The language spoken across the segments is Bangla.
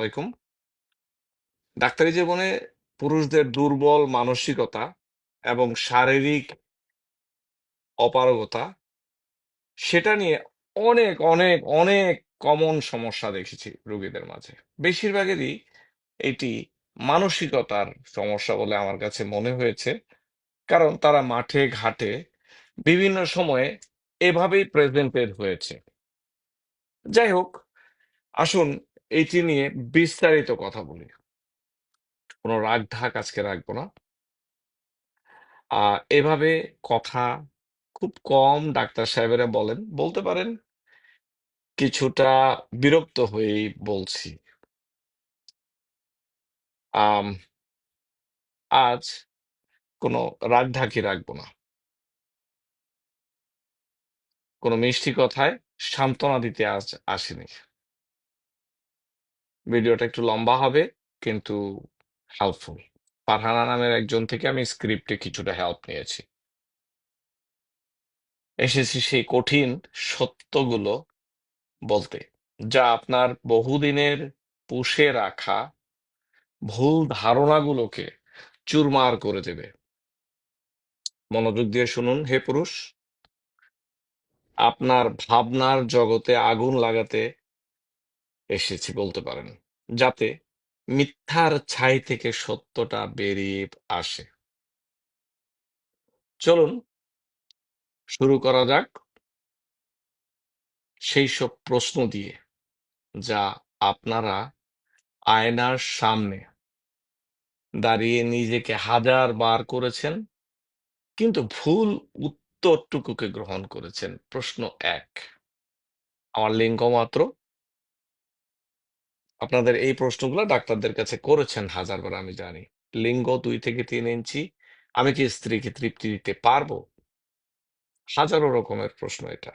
আলাইকুম। ডাক্তারি জীবনে পুরুষদের দুর্বল মানসিকতা এবং শারীরিক অপারগতা সেটা নিয়ে অনেক, অনেক, অনেক কমন সমস্যা দেখেছি রোগীদের মাঝে। বেশিরভাগেরই এটি মানসিকতার সমস্যা বলে আমার কাছে মনে হয়েছে। কারণ তারা মাঠে ঘাটে বিভিন্ন সময়ে এভাবেই প্রেজেন্টেড হয়েছে। যাই হোক, আসুন এইটি নিয়ে বিস্তারিত কথা বলি। কোনো রাগ-ঢাক আজকে রাখব না। আ, এভাবে কথা খুব কম ডাক্তার সাহেবেরা বলেন। বলতে পারেন, কিছুটা বিরক্ত হয়েই বলছি। আজ কোনো রাগ-ঢাকি রাখব না। কোনো মিষ্টি কথায় সান্ত্বনা দিতে আজ আসিনি। ভিডিওটা একটু লম্বা হবে কিন্তু হেল্পফুল। ফারহানা নামের একজন থেকে আমি স্ক্রিপ্টে কিছুটা হেল্প নিয়েছি। এসেছি সেই কঠিন সত্যগুলো বলতে, যা আপনার বহুদিনের পুষে রাখা ভুল ধারণাগুলোকে চুরমার করে দেবে। মনোযোগ দিয়ে শুনুন হে পুরুষ। আপনার ভাবনার জগতে আগুন লাগাতে এসেছি বলতে পারেন। যাতে মিথ্যার ছাই থেকে সত্যটা বেরিয়ে আসে। চলুন, শুরু করা যাক সেই সব প্রশ্ন দিয়ে, যা আপনারা আয়নার সামনে দাঁড়িয়ে নিজেকে হাজার বার করেছেন, কিন্তু ভুল উত্তরটুকুকে গ্রহণ করেছেন। প্রশ্ন এক, আমার লিঙ্গ মাত্র আপনাদের এই প্রশ্নগুলো ডাক্তারদের কাছে করেছেন হাজারবার, আমি জানি। লিঙ্গ ২ থেকে ৩ ইঞ্চি। আমি কি স্ত্রীকে তৃপ্তি দিতে পারব? হাজারো রকমের প্রশ্ন এটা।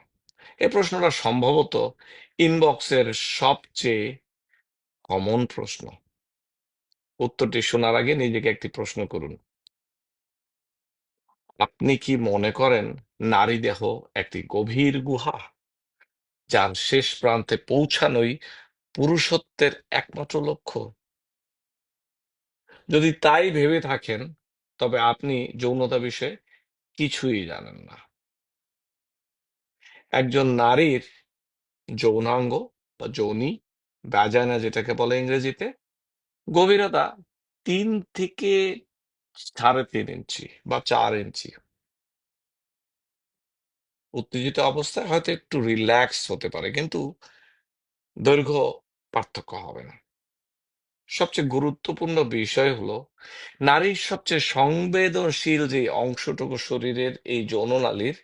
এই প্রশ্নটা সম্ভবত ইনবক্সের সবচেয়ে কমন প্রশ্ন। উত্তরটি শোনার আগে নিজেকে একটি প্রশ্ন করুন। আপনি কি মনে করেন নারী দেহ একটি গভীর গুহা? যার শেষ প্রান্তে পৌঁছানোই পুরুষত্বের একমাত্র লক্ষ্য? যদি তাই ভেবে থাকেন, তবে আপনি যৌনতা বিষয়ে কিছুই জানেন না। একজন নারীর যৌনাঙ্গ বা যোনি ভ্যাজাইনা যেটাকে বলে ইংরেজিতে, গভীরতা তিন থেকে সাড়ে তিন ইঞ্চি বা চার ইঞ্চি উত্তেজিত অবস্থায় হয়তো একটু রিল্যাক্স হতে পারে, কিন্তু দৈর্ঘ্য পার্থক্য হবে না। সবচেয়ে গুরুত্বপূর্ণ বিষয় হলো, নারীর সবচেয়ে সংবেদনশীল যে অংশটুকু শরীরের এই যৌননালীর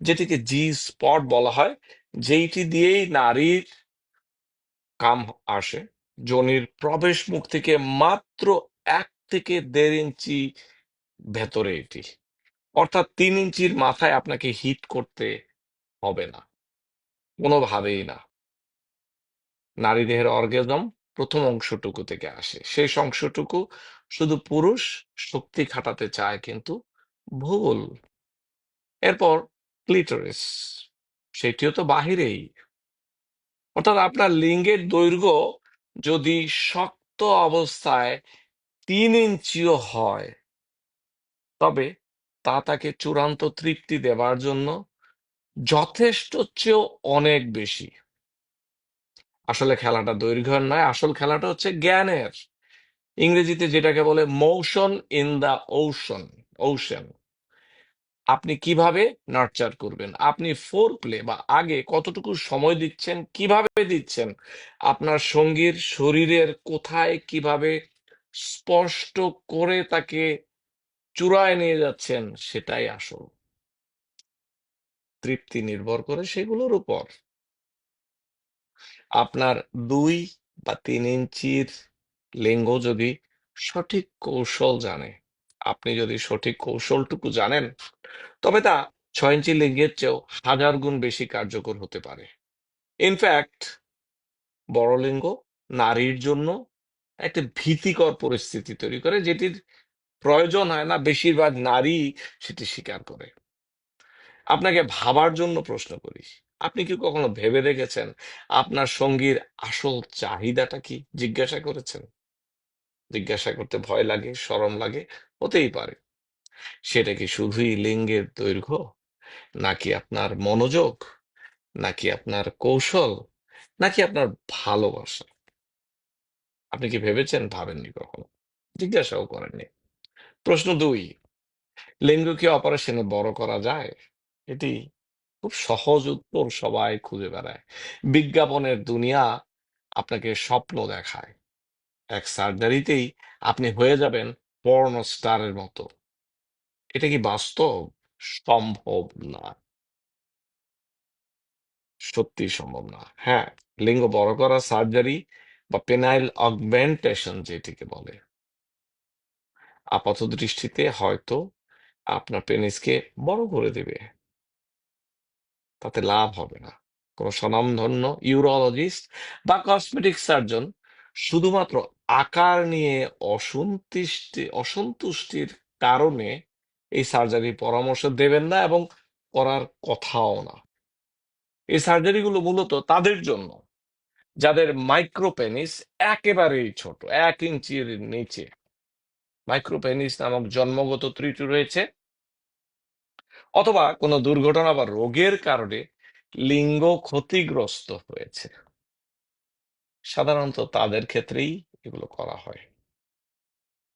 যেটিকে জি স্পট বলা হয়, যেইটি দিয়েই নারীর কাম আসে। যোনির প্রবেশ মুখ থেকে মাত্র এক থেকে দেড় ইঞ্চি ভেতরে এটি। অর্থাৎ তিন ইঞ্চির মাথায় আপনাকে হিট করতে হবে না। কোনোভাবেই না। নারী দেহের অর্গেজম প্রথম অংশটুকু থেকে আসে। শেষ অংশটুকু শুধু পুরুষ শক্তি খাটাতে চায় কিন্তু ভুল এরপর ক্লিটোরিস, সেটিও তো বাহিরেই। অর্থাৎ আপনার লিঙ্গের দৈর্ঘ্য যদি শক্ত অবস্থায় তিন ইঞ্চিও হয়, তবে তা তাকে চূড়ান্ত তৃপ্তি দেবার জন্য যথেষ্ট চেয়েও অনেক বেশি। আসলে খেলাটা দৈর্ঘ্যের নয়, আসল খেলাটা হচ্ছে জ্ঞানের। ইংরেজিতে যেটাকে বলে motion in the ocean ocean আপনি কীভাবে নার্চার করবেন? আপনি ফোর প্লে বা আগে কতটুকু সময় দিচ্ছেন, কীভাবে দিচ্ছেন? আপনার সঙ্গীর শরীরের কোথায় কীভাবে স্পষ্ট করে তাকে চূড়ায় নিয়ে যাচ্ছেন, সেটাই আসল। তৃপ্তি নির্ভর করে সেগুলোর উপর। আপনার দুই বা তিন ইঞ্চির লিঙ্গ যদি সঠিক কৌশল জানে, আপনি যদি সঠিক কৌশলটুকু জানেন, তবে তা ছয় ইঞ্চি লিঙ্গের চেয়েও হাজার গুণ বেশি কার্যকর হতে পারে। ইনফ্যাক্ট বড় লিঙ্গ নারীর জন্য একটা ভীতিকর পরিস্থিতি তৈরি করে, যেটির প্রয়োজন হয় না, বেশিরভাগ নারী সেটি স্বীকার করে। আপনাকে ভাবার জন্য প্রশ্ন করি আপনি কি কখনো ভেবে দেখেছেন আপনার সঙ্গীর আসল চাহিদাটা কি? জিজ্ঞাসা করেছেন? জিজ্ঞাসা করতে ভয় লাগে শরম লাগে? হতেই পারে। সেটা কি শুধুই লিঙ্গের দৈর্ঘ্য? নাকি আপনার মনোযোগ? নাকি আপনার কৌশল? নাকি আপনার ভালোবাসা? আপনি কি ভেবেছেন? ভাবেননি কখনো? জিজ্ঞাসাও করেননি। প্রশ্ন দুই, লিঙ্গ কি অপারেশনে বড় করা যায়? এটি খুব সহজ উত্তর সবাই খুঁজে বেড়ায়। বিজ্ঞাপনের দুনিয়া আপনাকে স্বপ্ন দেখায়। এক সার্জারিতেই আপনি হয়ে যাবেন পর্ন স্টারের মতো। এটা কি বাস্তব? সম্ভব না। সত্যি সম্ভব না। হ্যাঁ লিঙ্গ বড় করা সার্জারি বা পেনাইল অগমেন্টেশন যেটিকে বলে। আপাত দৃষ্টিতে হয়তো আপনার পেনিসকে বড় করে দেবে। তাতে লাভ হবে না। কোনো স্বনামধন্য ইউরোলজিস্ট বা কসমেটিক সার্জন শুধুমাত্র আকার নিয়ে অসন্তুষ্টি, অসন্তুষ্টির কারণে এই সার্জারি পরামর্শ দেবেন না এবং করার কথাও না। এই সার্জারিগুলো মূলত তাদের জন্য। যাদের মাইক্রোপেনিস একেবারেই ছোট, এক ইঞ্চির নিচে। মাইক্রোপেনিস নামক জন্মগত ত্রুটি রয়েছে। অথবা কোনো দুর্ঘটনা বা রোগের কারণে লিঙ্গ ক্ষতিগ্রস্ত হয়েছে। সাধারণত তাদের ক্ষেত্রেই এগুলো করা হয়।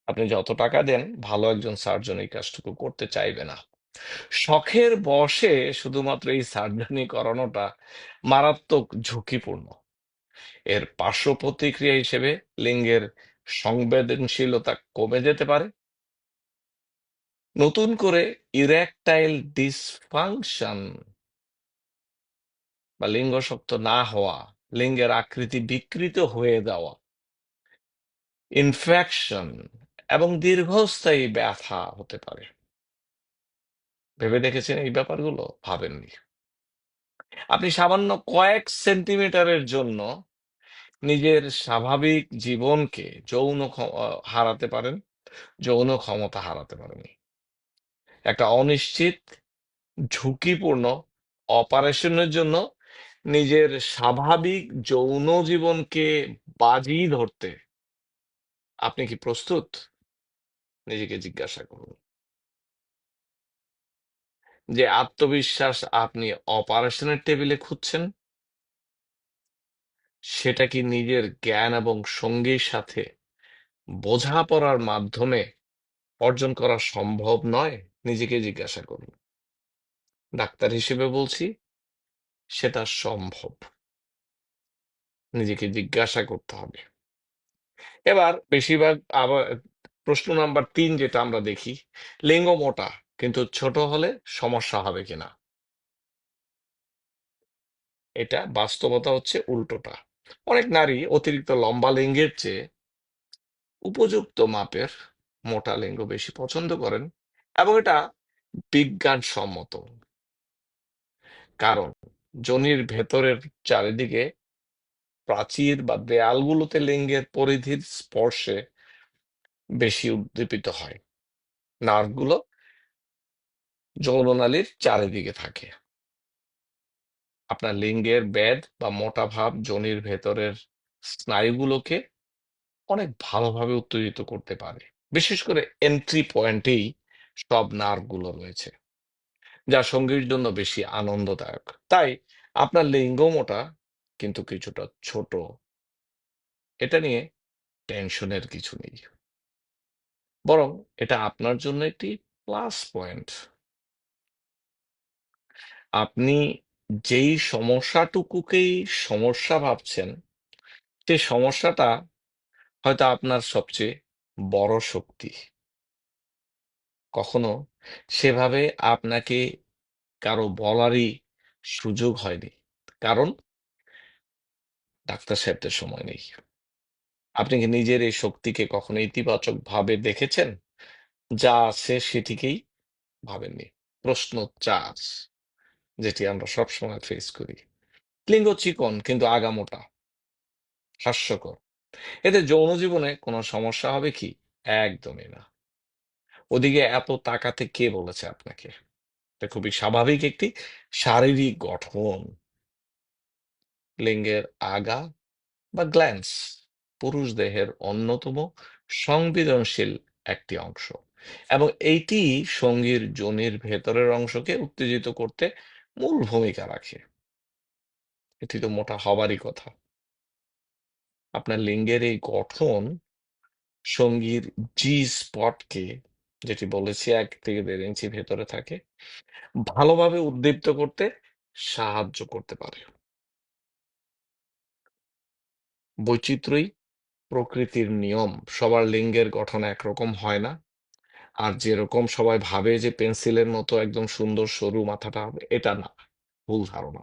আপনি যত টাকা দেন, ভালো একজন সার্জন এই কাজটুকু করতে চাইবে না। শখের বশে শুধুমাত্র এই সার্জারি করানোটা মারাত্মক ঝুঁকিপূর্ণ। এর পার্শ্ব প্রতিক্রিয়া হিসেবে লিঙ্গের সংবেদনশীলতা কমে যেতে পারে। নতুন করে ইরেকটাইল ডিসফাংশন বা লিঙ্গ শক্ত না হওয়া, লিঙ্গের আকৃতি বিকৃত হয়ে যাওয়া ইনফেকশন এবং দীর্ঘস্থায়ী ব্যথা হতে পারে। ভেবে দেখেছেন এই ব্যাপারগুলো? ভাবেননি। আপনি সামান্য কয়েক সেন্টিমিটারের জন্য নিজের স্বাভাবিক জীবনকে যৌন হারাতে পারেন, যৌন ক্ষমতা হারাতে পারেন একটা অনিশ্চিত, ঝুঁকিপূর্ণ, অপারেশনের জন্য নিজের স্বাভাবিক যৌন জীবনকে বাজি ধরতে আপনি কি প্রস্তুত? নিজেকে জিজ্ঞাসা করুন। যে আত্মবিশ্বাস আপনি অপারেশনের টেবিলে খুঁজছেন? সেটা কি নিজের জ্ঞান এবং সঙ্গীর সাথে বোঝাপড়ার মাধ্যমে অর্জন করা সম্ভব নয়? নিজেকে জিজ্ঞাসা করুন ডাক্তার হিসেবে বলছি, সেটা সম্ভব। নিজেকে জিজ্ঞাসা করতে হবে। এবার বেশিরভাগ আবার প্রশ্ন নাম্বার তিন যেটা আমরা দেখি, লিঙ্গ মোটা, কিন্তু ছোট হলে সমস্যা হবে কিনা? এটা বাস্তবতা হচ্ছে উল্টোটা। অনেক নারী অতিরিক্ত লম্বা লিঙ্গের চেয়ে উপযুক্ত মাপের মোটা লিঙ্গ বেশি পছন্দ করেন। এবং এটা বিজ্ঞানসম্মত। কারণ যোনির ভেতরের চারিদিকে প্রাচীর বা দেয়ালগুলোতে লিঙ্গের পরিধির স্পর্শে বেশি উদ্দীপিত হয়। নার্ভগুলো যৌননালীর চারিদিকে থাকে। আপনার লিঙ্গের বেদ বা মোটা ভাব যোনির ভেতরের স্নায়ুগুলোকে অনেক ভালোভাবে উত্তেজিত করতে পারে। বিশেষ করে এন্ট্রি পয়েন্টেই সব নার্ভগুলো রয়েছে, যা সঙ্গীর জন্য বেশি আনন্দদায়ক। তাই আপনার লিঙ্গ মোটা কিন্তু কিছুটা ছোট। এটা নিয়ে টেনশনের কিছু নেই। বরং এটা আপনার জন্য একটি প্লাস পয়েন্ট। আপনি যেই সমস্যাটুকুকেই সমস্যা ভাবছেন সেই সমস্যাটা হয়তো আপনার সবচেয়ে বড় শক্তি। কখনো সেভাবে আপনাকে কারও বলারই সুযোগ হয়নি। কারণ ডাক্তার সাহেবদের সময় নেই। আপনি কি নিজের এই শক্তিকে কখনো ইতিবাচক ভাবে দেখেছেন? যা আছে সেটিকেই ভাবেননি। প্রশ্ন চার, যেটি আমরা সবসময় ফেস করি। লিঙ্গ চিকন কিন্তু আগামোটা হাস্যকর। এতে যৌন জীবনে কোনো সমস্যা হবে কি? একদমই না। ওদিকে এত তাকাতে কে বলেছে আপনাকে? এটা খুবই স্বাভাবিক একটি শারীরিক গঠন। লিঙ্গের আগা বা গ্ল্যান্স পুরুষ দেহের অন্যতম সংবেদনশীল একটি অংশ এবং এইটি সঙ্গীর যোনির ভেতরের অংশকে উত্তেজিত করতে মূল ভূমিকা রাখে। এটি তো মোটা হবারই কথা। আপনার লিঙ্গের এই গঠন সঙ্গীর জি স্পটকে যেটি বলেছি এক থেকে দেড় ইঞ্চি ভেতরে থাকে, ভালোভাবে উদ্দীপ্ত করতে সাহায্য করতে পারে। বৈচিত্র্যই প্রকৃতির নিয়ম। সবার লিঙ্গের গঠন একরকম হয় না। আর যেরকম সবাই ভাবে যে পেন্সিলের মতো একদম সুন্দর সরু মাথাটা হবে, এটা না। ভুল ধারণা।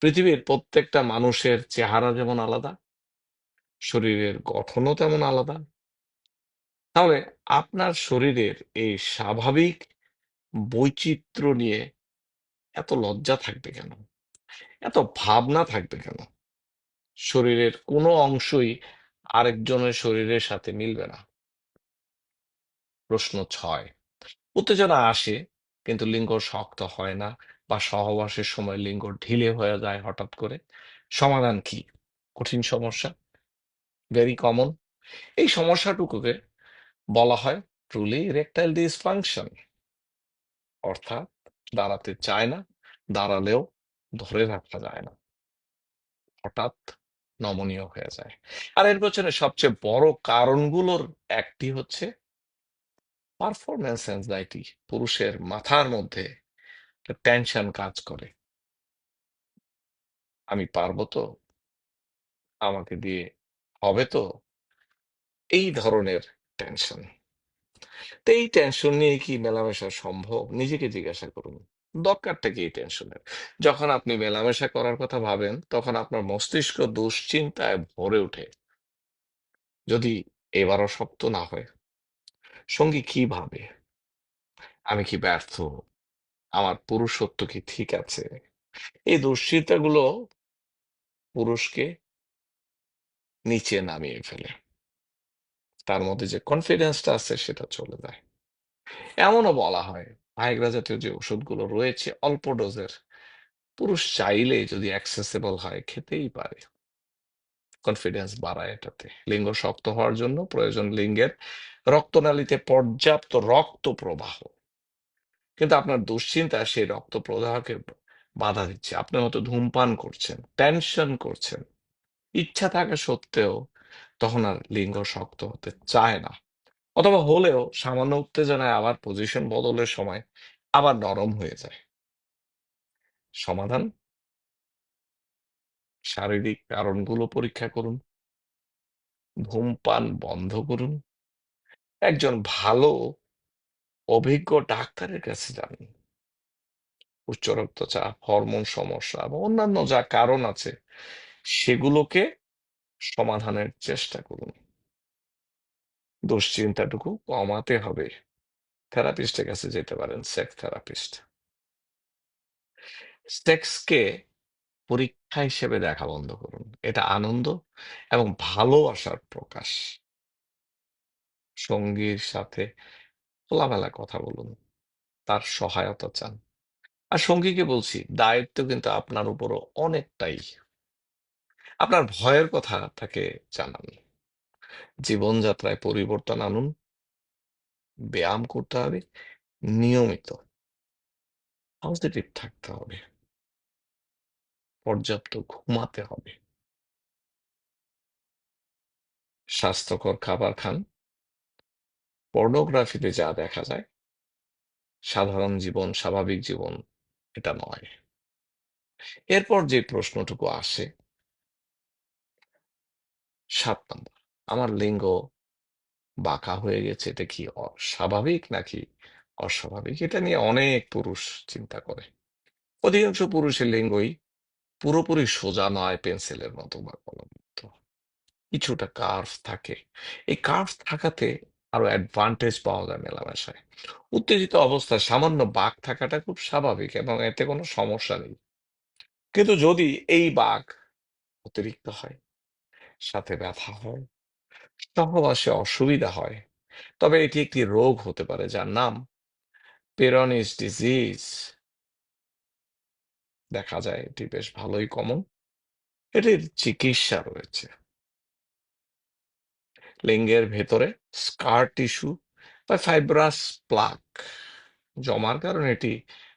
পৃথিবীর প্রত্যেকটা মানুষের চেহারা যেমন আলাদা, শরীরের গঠনও তেমন আলাদা তাহলে আপনার শরীরের এই স্বাভাবিক বৈচিত্র্য নিয়ে এত লজ্জা থাকবে কেন? এত ভাবনা থাকবে কেন? শরীরের কোনো অংশই আরেকজনের শরীরের সাথে মিলবে না। প্রশ্ন ছয়, উত্তেজনা আসে কিন্তু লিঙ্গ শক্ত হয় না বা সহবাসের সময় লিঙ্গ ঢিলে হয়ে যায় হঠাৎ করে। সমাধান কি? কঠিন সমস্যা? ভেরি কমন এই সমস্যাটুকুকে বলা হয় ট্রুলি ইরেকটাইল ডিসফাংশন অর্থাৎ দাঁড়াতে চায় না, দাঁড়ালেও ধরে রাখা যায় না। হঠাৎ নমনীয় হয়ে যায়। আর এর পেছনে সবচেয়ে বড় কারণগুলোর একটি হচ্ছে পারফরমেন্স অ্যাংজাইটি পুরুষের মাথার মধ্যে টেনশন কাজ করে। আমি পারব তো? আমাকে দিয়ে হবে তো? এই ধরনের টেনশন তো এই টেনশন নিয়ে কি মেলামেশা সম্ভব? নিজেকে জিজ্ঞাসা করুন। দরকারটা কি এই টেনশনের যখন আপনি মেলামেশা করার কথা ভাবেন, তখন আপনার মস্তিষ্ক দুশ্চিন্তায় ভরে ওঠে। যদি এবারও শক্ত না হয়, সঙ্গী কি ভাবে? আমি কি ব্যর্থ? আমার পুরুষত্ব কি ঠিক আছে? এই দুশ্চিন্তাগুলো পুরুষকে নিচে নামিয়ে ফেলে। তার মধ্যে যে কনফিডেন্সটা আছে সেটা চলে যায়। এমনও বলা হয় ভাইগ্রা জাতীয় যে ওষুধগুলো রয়েছে অল্প ডোজের, পুরুষ চাইলে যদি অ্যাক্সেসেবল হয়, খেতেই পারে। কনফিডেন্স বাড়ায় এটাতে। লিঙ্গ শক্ত হওয়ার জন্য প্রয়োজন লিঙ্গের রক্তনালীতে পর্যাপ্ত রক্ত প্রবাহ। কিন্তু আপনার দুশ্চিন্তা সেই রক্ত প্রবাহকে বাধা দিচ্ছে। আপনি হয়তো ধূমপান করছেন টেনশন করছেন। ইচ্ছা থাকা সত্ত্বেও তখন আর লিঙ্গ শক্ত হতে চায় না। অথবা হলেও সামান্য উত্তেজনায় আবার পজিশন বদলের সময় আবার নরম হয়ে যায়। সমাধান? শারীরিক কারণগুলো পরীক্ষা করুন। ধূমপান বন্ধ করুন। একজন ভালো, অভিজ্ঞ ডাক্তারের কাছে যান। উচ্চ রক্তচাপ, হরমোন সমস্যা বা অন্যান্য যা কারণ আছে, সেগুলোকে সমাধানের চেষ্টা করুন। দুশ্চিন্তাটুকু কমাতে হবে। থেরাপিস্টের কাছে যেতে পারেন, সেক্স থেরাপিস্ট। সেক্সকে পরীক্ষা হিসেবে দেখা বন্ধ করুন। এটা আনন্দ এবং ভালোবাসার প্রকাশ। সঙ্গীর সাথে খোলামেলা কথা বলুন। তার সহায়তা চান। আর সঙ্গীকে বলছি, দায়িত্ব কিন্তু আপনার উপরও অনেকটাই আপনার ভয়ের কথা তাকে জানান। জীবনযাত্রায় পরিবর্তন আনুন। ব্যায়াম করতে হবে। নিয়মিত পজিটিভ থাকতে হবে। পর্যাপ্ত ঘুমাতে হবে। স্বাস্থ্যকর খাবার খান। পর্নোগ্রাফিতে যা দেখা যায়, সাধারণ জীবন স্বাভাবিক জীবন, এটা নয়। এরপর যে প্রশ্নটুকু আসে সাত নম্বর। আমার লিঙ্গ বাঁকা হয়ে গেছে, এটা কি অ- স্বাভাবিক নাকি অস্বাভাবিক? এটা নিয়ে অনেক পুরুষ চিন্তা করে। অধিকাংশ পুরুষের লিঙ্গই পুরোপুরি সোজা নয় পেন্সিলের মতো বা কলমের মতো। কিছুটা কার্ভ থাকে। এই কার্ভ থাকাতে আরও অ্যাডভান্টেজ পাওয়া যায় মেলামেশায়। উত্তেজিত অবস্থায় সামান্য বাঘ থাকাটা খুব স্বাভাবিক এবং এতে কোনো সমস্যা নেই। কিন্তু যদি এই বাঘ অতিরিক্ত হয় সাথে ব্যথা হয় সহবাসে অসুবিধা হয়। তবে এটি একটি রোগ হতে পারে যার নাম পেরনিস ডিজিজ দেখা যায় এটি বেশ ভালোই কমন এটির চিকিৎসা রয়েছে। লিঙ্গের ভেতরে স্কার টিস্যু বা ফাইব্রাস প্লাক জমার কারণে এটি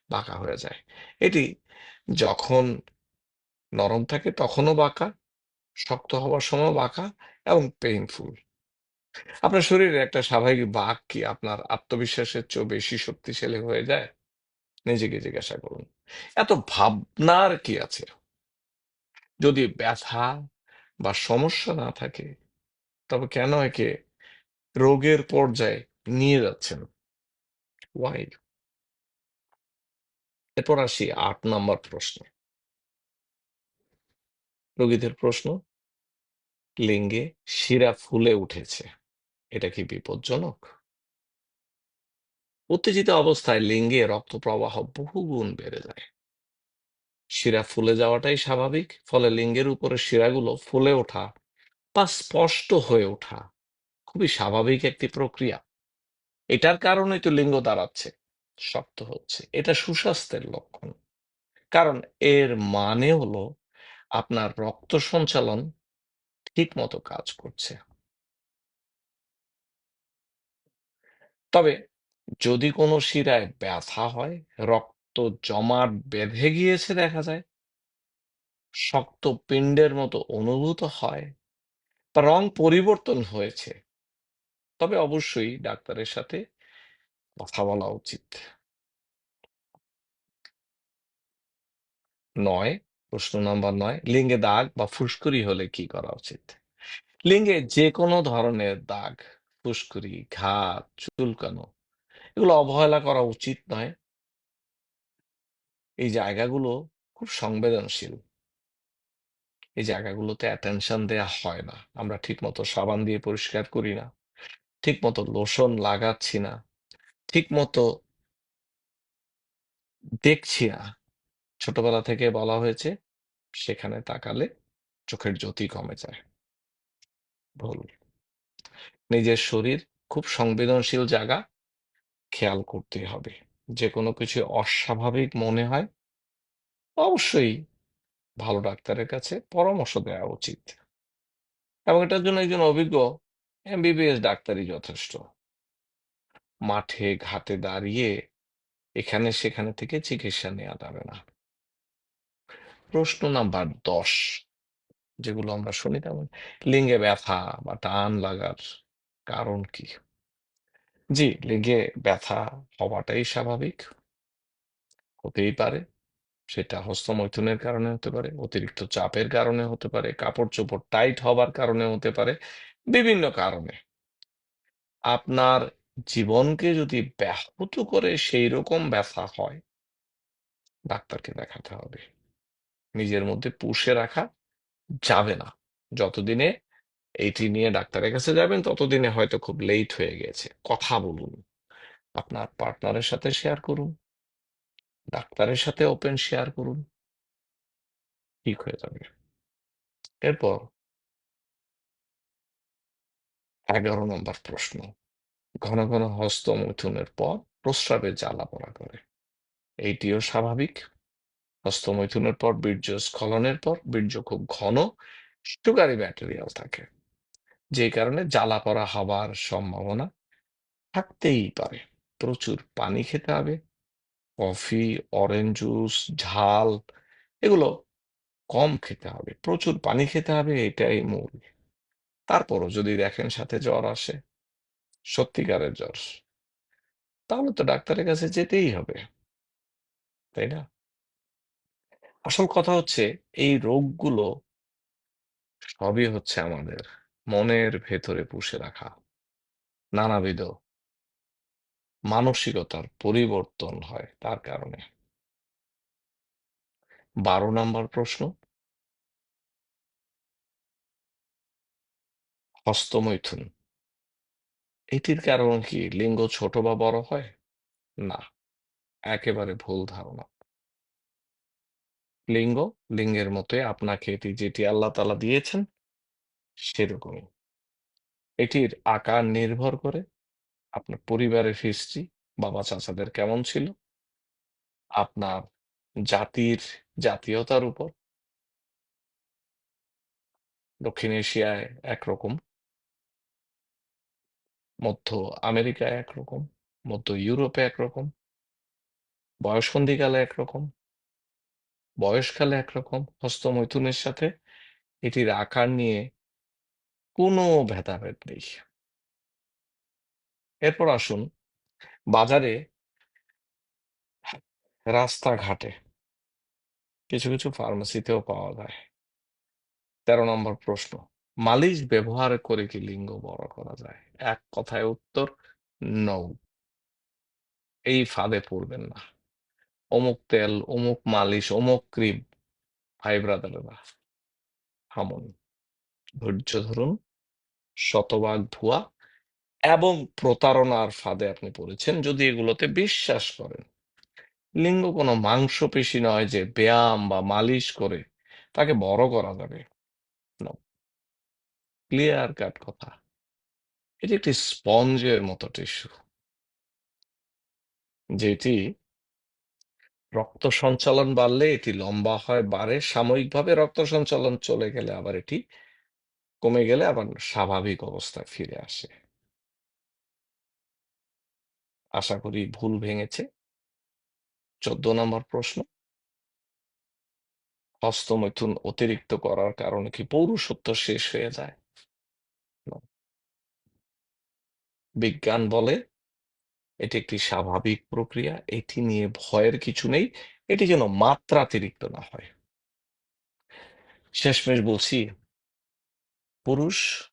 বাঁকা হয়ে যায়। এটি যখন নরম থাকে তখনও বাঁকা শক্ত হওয়ার সময় বাঁকা এবং পেইনফুল আপনার শরীরে একটা স্বাভাবিক বাঁক কি আপনার আত্মবিশ্বাসের চেয়েও বেশি শক্তিশালী হয়ে যায়? নিজেকে জিজ্ঞাসা করুন। এত ভাবনার কি আছে? যদি ব্যথা বা সমস্যা না থাকে, তবে কেন একে রোগের পর্যায়ে নিয়ে যাচ্ছেন? ওয়াই এরপর আসি আট নম্বর প্রশ্ন। রোগীদের প্রশ্ন, লিঙ্গে শিরা ফুলে উঠেছে, এটা কি বিপজ্জনক? উত্তেজিত অবস্থায় লিঙ্গে রক্ত প্রবাহ বহুগুণ বেড়ে যায়। শিরা ফুলে যাওয়াটাই স্বাভাবিক, ফলে লিঙ্গের উপরে শিরাগুলো ফুলে ওঠা বা স্পষ্ট হয়ে ওঠা খুবই স্বাভাবিক একটি প্রক্রিয়া। এটার কারণেই তো লিঙ্গ দাঁড়াচ্ছে, শক্ত হচ্ছে। এটা সুস্বাস্থ্যের লক্ষণ। কারণ এর মানে হলো আপনার রক্ত সঞ্চালন ঠিক মতো কাজ করছে। তবে যদি কোনো শিরায় ব্যথা হয়, রক্ত জমাট বেঁধে গিয়েছে দেখা যায়, শক্ত পিণ্ডের মতো অনুভূত হয় বা রং পরিবর্তন হয়েছে, তবে অবশ্যই ডাক্তারের সাথে কথা বলা উচিত। নয় প্রশ্ন নাম্বার নয়, লিঙ্গে দাগ বা ফুসকুড়ি হলে কি করা উচিত? লিঙ্গে যে কোনো ধরনের দাগ, ফুসকুড়ি, ঘা, চুলকানো, এগুলো অবহেলা করা উচিত নয়। এই জায়গাগুলো খুব সংবেদনশীল। এই জায়গাগুলোতে অ্যাটেনশন দেয়া হয় না। আমরা ঠিক মতো সাবান দিয়ে পরিষ্কার করি না ঠিক মতো লোশন লাগাচ্ছি না ঠিক মতো দেখছি না। ছোটবেলা থেকে বলা হয়েছে, সেখানে তাকালে চোখের জ্যোতি কমে যায়। ভুল। নিজের শরীর খুব সংবেদনশীল জায়গা, খেয়াল করতে হবে। যে কোনো কিছু অস্বাভাবিক মনে হয়, অবশ্যই ভালো ডাক্তারের কাছে পরামর্শ দেওয়া উচিত। এবং এটার জন্য একজন অভিজ্ঞ এমবিবিএস ডাক্তারই যথেষ্ট। মাঠে ঘাটে দাঁড়িয়ে এখানে সেখানে থেকে চিকিৎসা নেওয়া যাবে না। প্রশ্ন নাম্বার দশ, যেগুলো আমরা শুনি তেমন লিঙ্গে ব্যথা বা টান লাগার কারণ কি? জি, লিঙ্গে ব্যথা হওয়াটাই স্বাভাবিক। হতেই পারে, সেটা হস্তমৈথুনের কারণে হতে পারে, অতিরিক্ত চাপের কারণে হতে পারে কাপড় চোপড় টাইট হবার কারণে হতে পারে, বিভিন্ন কারণে। আপনার জীবনকে যদি ব্যাহত করে সেই রকম ব্যথা হয়, ডাক্তারকে দেখাতে হবে। নিজের মধ্যে পুষে রাখা যাবে না। যতদিনে এইটি নিয়ে ডাক্তারের কাছে যাবেন, ততদিনে হয়তো খুব লেট হয়ে গেছে। কথা বলুন। আপনার পার্টনারের সাথে শেয়ার করুন। ডাক্তারের সাথে ওপেন শেয়ার করুন। ঠিক হয়ে যাবে। এরপর এগারো নম্বর প্রশ্ন। ঘন ঘন হস্তমৈথুনের পর প্রস্রাবে জ্বালা পড়া করে। এইটিও স্বাভাবিক। হস্তমৈথুনের পর বীর্য স্খলনের পর, বীর্য খুব ঘন, সুগারি ম্যাটেরিয়াল থাকে। যে কারণে জ্বালা পড়া হবার সম্ভাবনা থাকতেই পারে। প্রচুর পানি খেতে হবে, কফি অরেঞ্জ জুস ঝাল, এগুলো কম খেতে হবে, প্রচুর পানি খেতে হবে, এটাই মূল। তারপরও যদি দেখেন সাথে জ্বর আসে, সত্যিকারের জ্বর, তাহলে তো ডাক্তারের কাছে যেতেই হবে, তাই না? আসল কথা হচ্ছে, এই রোগগুলো সবই হচ্ছে আমাদের মনের ভেতরে পুষে রাখা। নানাবিধ মানসিকতার পরিবর্তন হয় তার কারণে। বারো নাম্বার প্রশ্ন। হস্তমৈথুন। এটির কারণ কি, লিঙ্গ ছোট বা বড় হয়? না, একেবারে ভুল ধারণা। লিঙ্গ লিঙ্গের মতোই আপনাকে এটি যেটি আল্লাহ তাআলা দিয়েছেন সেরকমই এটির আকার নির্ভর করে আপনার পরিবারের হিস্ট্রি বাবা চাচাদের কেমন ছিল আপনার জাতির জাতীয়তার উপর। দক্ষিণ এশিয়ায় একরকম। মধ্য আমেরিকায় একরকম, মধ্য ইউরোপে একরকম। বয়ঃসন্ধিকালে একরকম। বয়সকালে একরকম। হস্তমৈথুনের সাথে এটির আকার নিয়ে কোনো ভেদাভেদ নেই। এরপর আসুন বাজারে রাস্তাঘাটে কিছু, কিছু ফার্মেসিতেও পাওয়া যায়। ১৩ নম্বর প্রশ্ন। মালিশ ব্যবহার করে কি লিঙ্গ বড় করা যায়? এক কথায় উত্তর নৌ এই ফাঁদে পড়বেন না। অমুক তেল, অমুক মালিশ, অমুক ক্রিম। ভাই ব্রাদারেরা থামুন। ধৈর্য ধরুন। শতভাগ ভুয়া এবং প্রতারণার ফাঁদে আপনি পড়েছেন যদি এগুলোতে বিশ্বাস করেন। লিঙ্গ কোনো মাংসপেশি নয় যে ব্যায়াম বা মালিশ করে তাকে বড় করা যাবে। ক্লিয়ার কাট কথা। এটি একটি স্পঞ্জের মতো টিস্যু। যেটি রক্ত সঞ্চালন বাড়লে এটি লম্বা হয়, বাড়ে। সাময়িকভাবে রক্ত সঞ্চালন চলে গেলে আবার এটি কমে গেলে আবার স্বাভাবিক অবস্থায় ফিরে আসে। আশা করি ভুল ভেঙেছে। ১৪ নম্বর প্রশ্ন। হস্তমৈথুন অতিরিক্ত করার কারণে কি পৌরুষত্ব শেষ হয়ে যায়? বিজ্ঞান বলে এটি একটি স্বাভাবিক প্রক্রিয়া। এটি নিয়ে ভয়ের কিছু নেই। এটি যেন মাত্রাতিরিক্ত না হয়। শেষমেশ বলছি, পুরুষ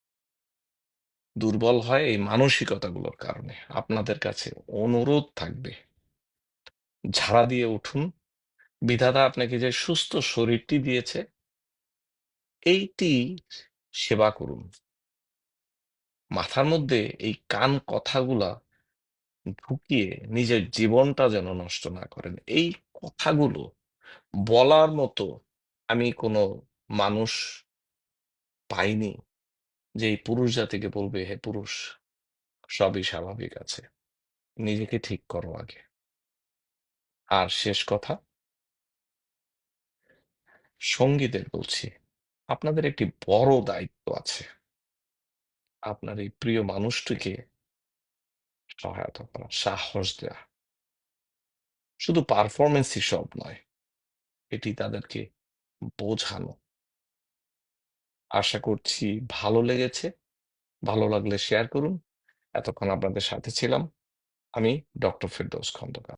দুর্বল হয় এই মানসিকতাগুলোর কারণে। আপনাদের কাছে অনুরোধ থাকবে, ঝাড়া দিয়ে উঠুন। বিধাতা আপনাকে যে সুস্থ শরীরটি দিয়েছে, এইটি সেবা করুন। মাথার মধ্যে এই কান কথাগুলা ঢুকিয়ে নিজের জীবনটা যেন নষ্ট না করেন। এই কথাগুলো বলার মতো আমি কোনো মানুষ পাইনি যে এই পুরুষ জাতিকে বলবে, "হে পুরুষ, সবই স্বাভাবিক আছে। নিজেকে ঠিক করো আগে।" আর শেষ কথা সঙ্গীদের বলছি, আপনাদের একটি বড় দায়িত্ব আছে। আপনার এই প্রিয় মানুষটিকে সহায়তা করা, সাহস দেয়া। শুধু পারফরমেন্সই সব নয়। এটি তাদেরকে বোঝানো। আশা করছি ভালো লেগেছে। ভালো লাগলে শেয়ার করুন। এতক্ষণ আপনাদের সাথে ছিলাম। আমি ডক্টর ফেরদৌস খন্দকার।